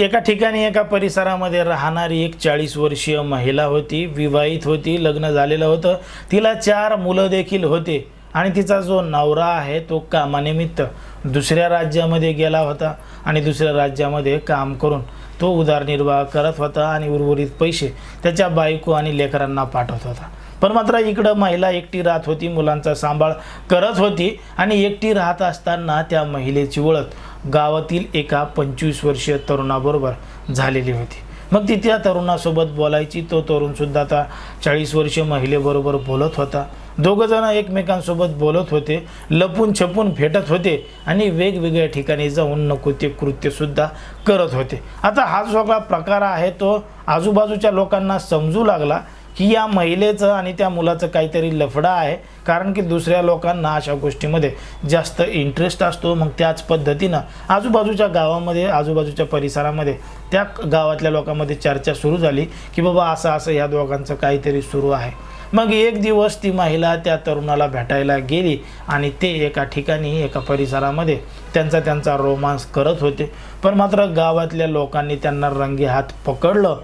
एका ठिकाणी एका परिसरामध्ये राहणारी एक चाळीस वर्षीय महिला होती विवाहित होती लग्न झालेलं होतं. तिला चार मुलं देखील होते आणि तिचा जो नवरा आहे तो कामानिमित्त दुसऱ्या राज्यामध्ये गेला होता आणि दुसऱ्या राज्यामध्ये काम करून तो उदरनिर्वाह करत होता आणि उर्वरित पैसे त्याच्या बायको आणि लेकरांना पाठवत होता. पण मात्र इकडं महिला एकटी राहत होती मुलांचा सांभाळ करत होती आणि एकटी राहत असताना त्या महिलेची ओळख गावातील एका पंचवीस वर्षीय तरुणाबरोबर झालेली होती. मग ती त्या तरुणासोबत बोलायची तो तरुणसुद्धा आता चाळीस वर्षीय महिलेबरोबर बोलत होता. दोघंजण एकमेकांसोबत बोलत होते लपून छपून भेटत होते आणि वेगवेगळ्या ठिकाणी जाऊन नको ते कृत्यसुद्धा करत होते. आता हा जो सगळा प्रकार आहे तो आजूबाजूच्या लोकांना समजू लागला. की या महिलेचं आणि त्या मुलाचं काहीतरी लफडा आहे. कारण की दुसऱ्या लोकांना अशा गोष्टीमध्ये जास्त इंटरेस्ट असतो. मग त्याच पद्धतीनं आजूबाजूच्या गावामध्ये आजूबाजूच्या परिसरामध्ये त्या गावातल्या लोकांमध्ये चर्चा सुरू झाली की बाबा असं असं या दोघांचं काहीतरी सुरू आहे. मग एक दिवस ती महिला त्या तरुणाला भेटायला गेली आणि ते एका ठिकाणी एका परिसरामध्ये त्यांचा त्यांचा रोमांस करत होते. पण मात्र गावातल्या लोकांनी त्यांना रंगे हात पकडलं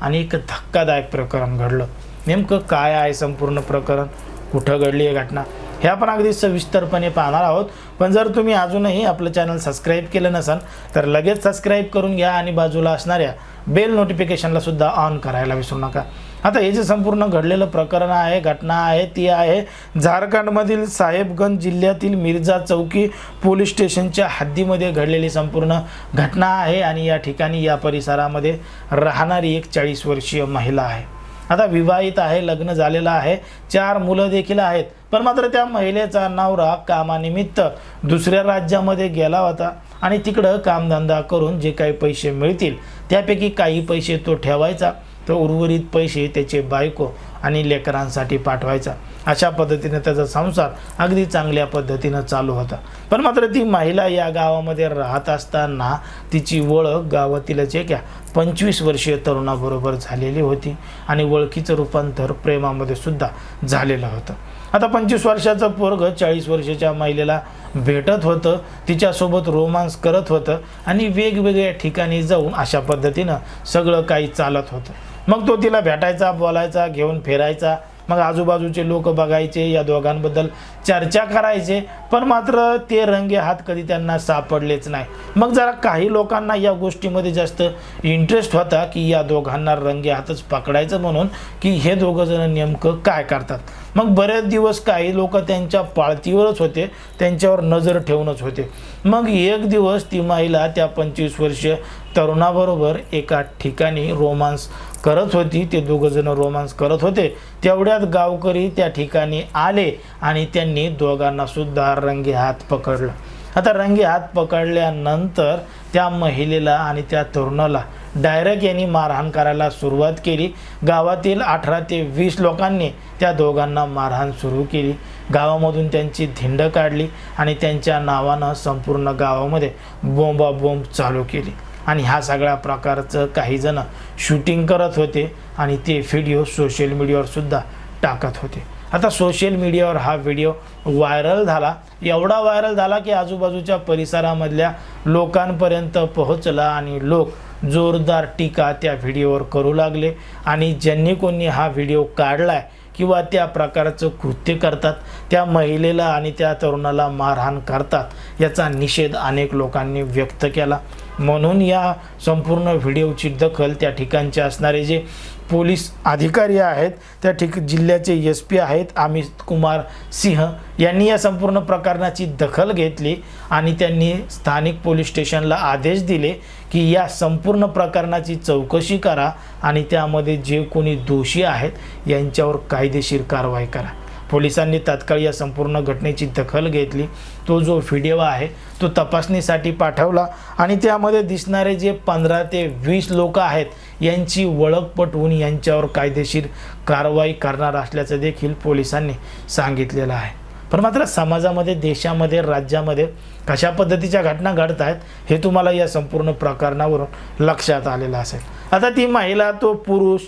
आणि एक धक्कादायक प्रकरण घडलं. नेमकं काय आहे संपूर्ण प्रकरण? कुठं घडली आहे घटना? हे आपण अगदी सविस्तरपणे पाहणार आहोत. पण जर तुम्ही अजूनही आपलं चॅनल सबस्क्राईब केलं नसाल तर लगेच सबस्क्राईब करून घ्या आणि बाजूला असणाऱ्या बेल नोटिफिकेशनला सुद्धा ऑन करायला विसरू नका. आता हे जे संपूर्ण घडलेलं प्रकरण आहे घटना आहे ती आहे झारखंडमधील साहेबगंज जिल्ह्यातील मिर्झा चौकी पोलीस स्टेशनच्या हद्दीमध्ये घडलेली संपूर्ण घटना आहे आणि या ठिकाणी या परिसरामध्ये राहणारी एक चाळीस वर्षीय महिला आहे. आता विवाहित आहे लग्न झालेलं आहे चार मुलं देखील आहेत. पण मात्र त्या महिलेचा नवरा कामानिमित्त दुसऱ्या राज्यामध्ये गेला होता आणि तिकडं कामधंदा करून जे काही पैसे मिळतील त्यापैकी काही पैसे तो ठेवायचा. तर उर्वरित पैसे त्याचे बायको आणि लेकरांसाठी पाठवायचा. अशा पद्धतीने त्याचा संसार अगदी चांगल्या पद्धतीनं चालू होता. पण मात्र ती महिला या गावामध्ये राहत असताना तिची ओळख गावातीलच एका पंचवीस वर्षीय तरुणाबरोबर झालेली होती आणि ओळखीचं रूपांतर प्रेमामध्ये सुद्धा झालेलं होतं. आता पंचवीस वर्षाचं पोरग चाळीस वर्षाच्या महिलेला भेटत होतं तिच्यासोबत रोमांस करत होतं आणि वेगवेगळ्या ठिकाणी जाऊन अशा पद्धतीनं सगळं काही चालत होतं. मग तो तिला भेटायचा बोलायचा घेऊन फिरायचा. मग आजूबाजूचे लोक बघायचे या दोघांबद्दल चर्चा करायचे. पण मात्र ते रंगे हात कधी त्यांना सापडलेच नाही. मग जरा काही लोकांना या गोष्टीमध्ये जास्त इंटरेस्ट होता की या दोघांना रंगे हातच पकडायचं म्हणून की हे दोघंजणं नेमकं काय करतात. मग बरेच दिवस काही लोक त्यांच्या पाळतीवरच होते त्यांच्यावर नजर ठेवूनच होते. मग एक दिवस ती महिला त्या पंचवीस वर्षीय तरुणाबरोबर एका ठिकाणी रोमांस करत होती ते दोघंजणं रोमांस करत होते. तेवढ्यात गावकरी त्या ठिकाणी आले आणि त्यांनी दोघांनासुद्धा रंगे हात पकडलं. आता रंगे हात पकडल्यानंतर त्या महिलेला आणि त्या तरुणाला डायरेक्ट यांनी मारहाण करायला सुरुवात केली. गावातील अठरा ते वीस लोकांनी त्या दोघांना मारहाण सुरू केली. गावामधून त्यांची धिंड काढली आणि त्यांच्या नावानं संपूर्ण गावामध्ये बोंबाबोंब चालू केली. आणि ह्या सगळ्या प्रकारचं काहीजणं शूटिंग करत होते आणि ते व्हिडिओ सोशल मीडियावरसुद्धा टाकत होते. आता सोशल मीडियावर हा व्हिडिओ व्हायरल झाला. एवढा व्हायरल झाला की आजूबाजूच्या परिसरामधल्या लोकांपर्यंत पोहोचला आणि लोक जोरदार टीका त्या व्हिडिओवर करू लागले. आणि ज्यांनी कोणी हा व्हिडिओ काढला आहे किंवा त्या प्रकारचं कृत्य करतात त्या महिलेला आणि त्या तरुणाला मारहाण करतात याचा निषेध अनेक लोकांनी व्यक्त केला. म्हणून या संपूर्ण व्हिडिओची दखल त्या ठिकाणचे असणारे जे पोलीस अधिकारी आहेत त्या ठिक जिल्ह्याचे एस पी आहेत अमित कुमार सिंह यांनी या संपूर्ण प्रकरणाची दखल घेतली आणि त्यांनी स्थानिक पोलीस स्टेशनला आदेश दिले की या संपूर्ण प्रकरणाची चौकशी करा आणि त्यामध्ये जे कोणी दोषी आहेत यांच्यावर कायदेशीर कारवाई करा. पोलिसांनी तात्काळ या संपूर्ण घटनेची दखल घेतली. तो जो व्हिडिओ आहे तो तपासणीसाठी पाठवला आणि त्यामध्ये दिसणारे जे पंधरा ते वीस लोक आहेत यांची ओळख पटवून यांच्यावर कायदेशीर कारवाई करणार असल्याचं देखील पोलिसांनी सांगितलेलं आहे. पण मात्र समाजामध्ये देशामध्ये राज्यामध्ये कशा पद्धतीच्या घटना घडत आहेत हे तुम्हाला या संपूर्ण प्रकरणावरून लक्षात आलेलं असेल. आता ती महिला तो पुरुष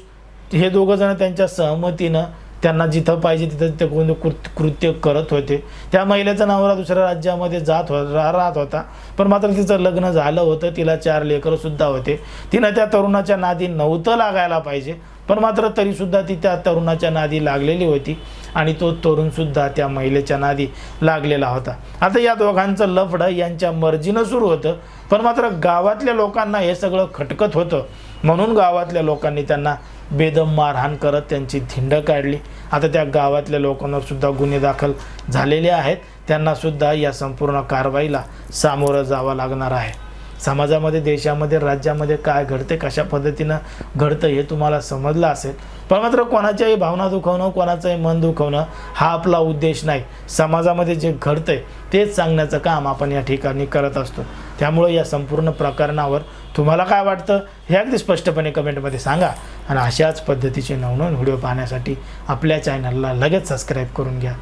हे दोघंजण त्यांच्या सहमतीनं त्यांना जिथं पाहिजे तिथं ते कोण कृत कृत्य करत होते. त्या महिलेचा नवरा दुसऱ्या राज्यामध्ये जात हो राहत होता. पण मात्र तिचं लग्न झालं होतं तिला चार लेकरंसुद्धा होते. तिनं त्या तरुणाच्या नादी नव्हतं लागायला पाहिजे. पण मात्र तरीसुद्धा ती त्या तरुणाच्या नादी लागलेली होती. आणि तो तरुणसुद्धा त्या महिलेच्या नादी लागलेला होता. आता या दोघांचं लफडं यांच्या मर्जीनं सुरू होतं. पण मात्र गावातल्या लोकांना हे सगळं खटकत होतं. म्हणून गावातल्या लोकांनी त्यांना बेदम मारहाण करत त्यांची धिंड काढली. आता त्या गावातल्या लोकांवर सुद्धा गुन्हे दाखल झालेले आहेत. त्यांनासुद्धा या संपूर्ण कारवाईला सामोरं जावं लागणार आहे. समाजामध्ये देशामध्ये राज्यामध्ये काय घडते कशा पद्धतीनं घडतं हे तुम्हाला समजलं असेल. पण मात्र कोणाच्याही भावना दुखवणं कोणाचंही मन दुखवणं हा आपला उद्देश नाही. समाजामध्ये जे घडतंय तेच सांगण्याचं काम आपण या ठिकाणी करत असतो. त्यामुळे या संपूर्ण प्रकरणावर तुम्हाला काय वाटतं हे अगदी स्पष्टपणे कमेंटमध्ये सांगा. आणि अशाच पद्धतीचे नवनवीन व्हिडिओ पाहण्यासाठी आपल्या चॅनलला लगेच सबस्क्राईब करून घ्या.